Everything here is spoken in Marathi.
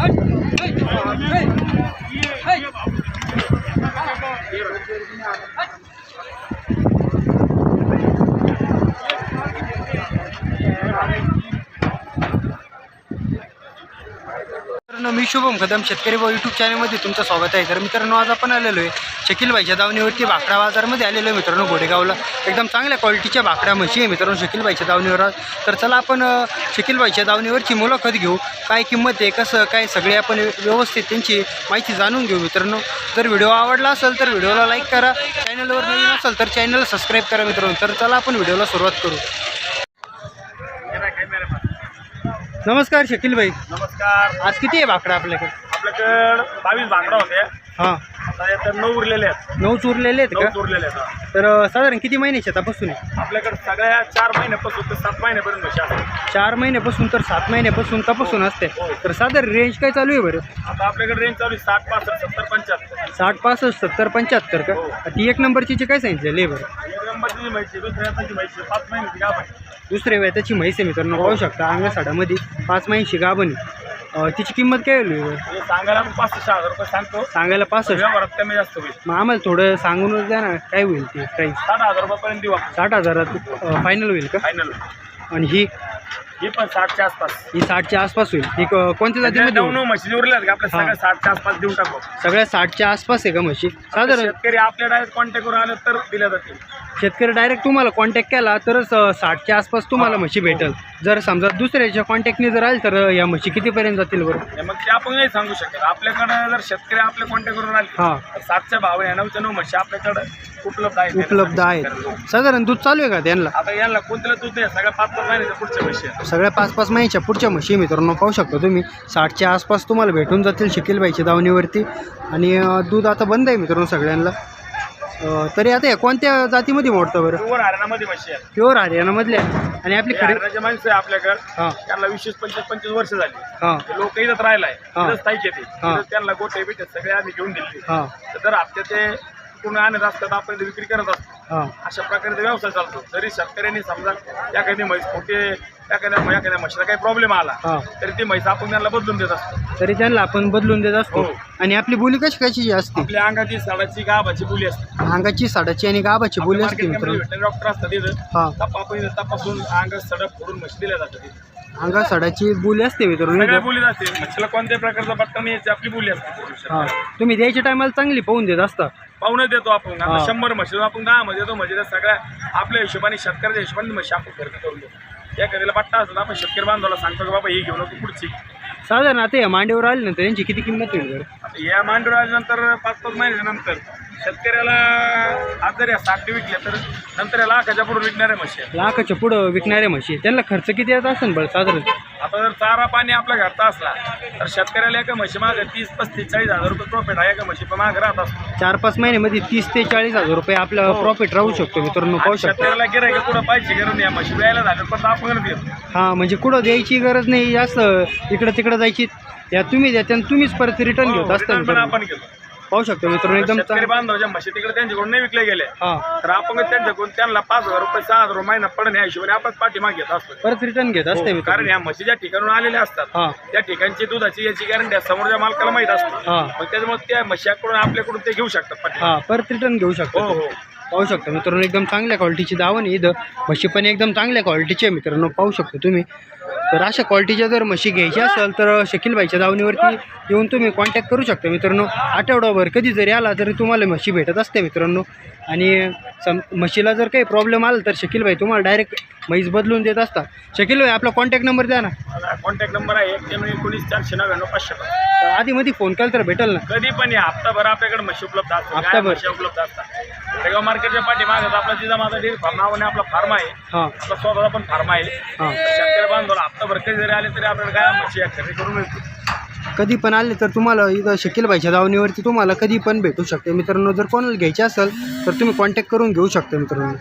Hey, hey, hey. मित्रांनो मी शुभम कदम शेतकरी भाऊ यूट्यूब चॅनलमध्ये तुमचं स्वागत आहे. तर मित्रांनो आज आपण आलेलो आहे शकील भाईच्या दावणीवरती भाकरा बाजारमध्ये आलेलो आहे मित्रांनो गोडेगावला. एकदम चांगल्या क्वालिटीच्या भाकऱ्या म्हशी आहे मित्रांनो शकील भाईच्या दावणीवर आज. तर चला आपण शकील भाईच्या दावणीवरची मुलाखत घेऊ. काय किंमत आहे कसं काय सगळे आपण व्यवस्थित त्यांची माहिती जाणून घेऊ मित्रांनो. जर व्हिडिओ आवडला असेल तर व्हिडिओला लाईक करा. चॅनलवर नवीन असेल तर चॅनलला सबस्क्राईब करा मित्रांनो. तर चला आपण व्हिडिओला सुरुवात करू. नमस्कार शकील भाई नमस्कार. आज किती आहे भाकरा आपल्याकडे? आपल्याकडं बावीस भाकरा होते. हां. आता नऊ उरलेले आहेत. नऊ चुरलेले आहेत नऊ का उरलेले आहेत हा. तर साधारण किती महिन्याच्या तपासून आहे आपल्याकडे सगळ्या चार महिन्यापासून ते सात महिन्यापर्यंत म्हशी असतात चार महिन्यापासून तर सात महिन्यापासून तपासून असते. हो. तर साधारण रेंज काय चालू आहे बरं? आता आपल्याकडे रेंज चालू आहे साठ पासष्ट सत्तर पंच्याहत्तर. साठ पासष्ट सत्तर पंच्याहत्तर का? हो. ती एक नंबरची जी काय सांगितलेली आहे? बरं. एक नंबरची माहिती दुसऱ्या हाताची पाच महिन्याची गाव आहे. दुसऱ्या वेळाची म्हैस आहे मित्रांनो पाहू शकता अंगासाडामध्ये पाच महिन्याची गाभणी तिची किंमत काय होईल हे सांगायला आपण सहा हजार रुपये सांगतो. सांगायला पासष्ट? व्यवहारात कमी जास्त होईल. मग आम्हाला थोडं सांगूनच द्या ना काय होईल ती प्राईस साठ हजार रुपयापर्यंत देऊ आपण. साठ हजारात फायनल होईल का? फायनल आणि ही? ही पण साठच्या आसपास. ही साठच्या आसपास होईल. ही क- कोणत्या जातीमध्ये नऊ होईल? नऊ म्हशी उरल्यात का? आपल्या हा. सगळ्या साठच्या आसपास देऊन टाकू सगळ्या साठच्या आसपास आहे का म्हशी? साधारण? शेतकरी आपल्या डायरेक्ट कॉन्टॅक्ट करून आले तर दिल्या जातील. शेतकरी डायरेक्ट तुम्हाला कॉन्टॅक्ट केला तरच साठच्या आसपास तुम्हाला म्हशी भेटेल. जर समजा दुसऱ्याच्या कॉन्टॅक्टने जर आले तर या म्हशी कितीपर्यंत जातील बरं? मग ते आपण नाही सांगू शकत. आपल्याकडे जर शेतकरी आपल्या कॉन्टॅक्ट करून आले हां. तर सातच्या भाव आहे नऊच्या नऊ म्हशी आपल्याकडे उपलब्ध आहेत. उपलब्ध आहेत. साधारण दूध चालू आहे का त्यांना? आता यांना कोणत्याला दूध नाही सगळ्या पाच पाच महिन्याच्या पुढच्या म्हशी आहेत. सगळ्या पाच पाच महिन्याच्या पुढच्या म्हशी मित्रांनो पाहू शकता तुम्ही. साठच्या आसपास तुम्हाला भेटून जातील शिकेलबाईच्या दावणीवरती. आणि अ, दूध आता बंद आहे मित्रांनो सगळ्यांना. अ, तरी आता कोणत्या जातीमध्ये मोडतं बरं? प्युअर हरियाणामध्ये म्हशी आहेत. प्युअर हरियाणामधल्या आणि आपली खरी हरियाणाचे माणसं आहे आपल्याकडे. हां. त्यांना वीस पंचवीस पंचवीस वर्ष झाली. हां. लोक इथंच राहिलाय. हा. इथंच स्थायिक येते हा. त्यांना गोटे बिटे सगळे आम्ही घेऊन दिले हां. तर दर हप्ते ते पूर्ण आणत असतात आपण इथे विक्री करत असतो हां अशा प्रकारे ते व्यवसाय चालतो. जरी शेतकऱ्यांनी समजा एखादी म्हैस खोटे एखाद्या एखाद्या म्हशीला काही प्रॉब्लेम आला हां. तरी ती म्हैस आपण त्यांना बदलून देत असतो. तरी त्यांना आपण बदलून देत असतो. हो. आणि आपली बोली कशी कशी असते? आपल्या अंगाची साडाची गाभाची बोली असते. अंगाची साडाची आणि गाबाची बोली असते मित्रांनो. डॉक्टर असतात तिथं. हां. तपा आपण तपासून अंग सडक फोडून म्हशी दिल्या जातात तिथं. अंगा साडाची बोली असते मित्रांनो सगळ्या एकदम. बोली असते. म्हशीला कोणत्याही प्रकारचा पट्टा नाही याची आपली बोली असते. हां. तुम्ही द्यायच्या टायमाला चांगली पाहून देत असता. पाहुणे देतो आपण. हा. शंभर म्हशी आपण दहा मध्ये देतो म्हणजे त्या सगळ्या आपल्या हिशोबाने शेतकऱ्याच्या हिशोबाने म्हशी आपण खरेदी करून देतो. या कधीला पट्टा असतो आपण शेतकरी बांधवाला सांगतो की बाबा ही घेऊ नको पुढची. साधारण आता या मांडीवर आली नंतर यांची किती किंमत बरं? आता या मांडूर आल्यानंतर पाच पाच महिन्यानंतर शेतकऱ्याला आज जर या साठ विकल्या तर नंतर या लाखाच्या पुढे विकणाऱ्या म्हशी आहेत. लाखाच्या पुढं विकणाऱ्या म्हशी त्यांना खर्च किती येत असेल बरं साधारण? आता जर चारा पाणी आपल्या घरचा असला तर शेतकऱ्याला एका म्हशी मागे तीस पस्तीस चाळीस हजार रुपये प्रॉफिट आहे एका म्हशी पण मागे राहत असतो. चार पाच महिन्यामध्ये तीस ते चाळीस हजार रुपये आपलं हो. प्रॉफिट राहू शकतो मित्रांनो पाहू आणि शकता. शेतकऱ्याला गिरायक कुठं पाहिजे गरज नाही या म्हशी द्यायला झालं पण आपण देतो हां म्हणजे कुठं द्यायची गरज नाही जास्त इकडं तिकडं जायची. या तुम्ही द्या आणि तुम्हीच परत रिटर्न घेत असता हो, रिटर्न पण मित्रांनो. आपण घेतो. पाहू शकतो मित्रांनो एकदम शेतकरी चांगलं. बांधवाच्या म्हशी तिकडे त्यांच्याकडून नाही विकले गेले. हां. तर आपण त्यांच्याकडून त्यांना पाच हजार रुपये सहा हजार रुपये महिना पडणे या हिशोबाने आपण पाठीमाग घेत असतो. परत रिटर्न घेत असते हो, कारण मित्रांनो. या म्हशी ज्या ठिकाणून आलेल्या असतात हां. त्या ठिकाणची दुधाची याची गॅरंटी समोरच्या मालकाला माहीत असते. हां. मग त्याच्यामुळे त्या म्हशीकडून आपल्याकडून ते घेऊ शकतात पाठी हां परत रिटर्न घेऊ हो शकतो हो. पाहू शकता मित्रांनो एकदम चांगल्या क्वालिटीची दावण आहे इथं. म्हशी पण एकदम चांगल्या क्वालिटीची आहे मित्रांनो पाहू शकतो तुम्ही. तर अशा क्वालिटीच्या जर म्हशी घ्यायच्या असेल तर शकीलबाईच्या दावणीवरती येऊन तुम्ही कॉन्टॅक्ट करू शकता मित्रांनो. आठवडाभर कधी जरी आला तरी तुम्हाला म्हशी भेटत असते मित्रांनो. आणि सम म्हशीला जर काही प्रॉब्लेम आला तर शकीलबाई तुम्हाला डायरेक्ट म्हैस बदलून देत असतात. शकीलबाई आपला कॉन्टॅक्ट नंबर द्या ना. कॉन्टॅक्ट नंबर आहे एक्क्याण्णव एकोणीस चारशे नव्याण्णव पाचशे पाच. तर आधीमध्ये फोन केला तर भेटेल ना. कधी पण या. हप्ताभर आपल्याकडे म्हशी उपलब्ध असतात. हप्ताभर. उपलब्ध असतात. तेव्हा मार्केटच्या पाठीमागत आपला जिजा माझा डेअरी फार्म नावाने आपला फार्म आहे. हां. आपला स्वतःचा पण फार्म आहे. हां. शेतकरी बांधवाला कधी जरी आले तरी आपल्याला काय म्हशी या खरेदी करून मिळते कधी पण आले तर तुम्हाला इथं शकीलबाईच्या दावणीवरती तुम्हाला कधी पण भेटू शकते. मित्रांनो जर कोणाला घ्यायचे असेल तर तुम्ही कॉन्टॅक्ट करून घेऊ शकता मित्रांनो.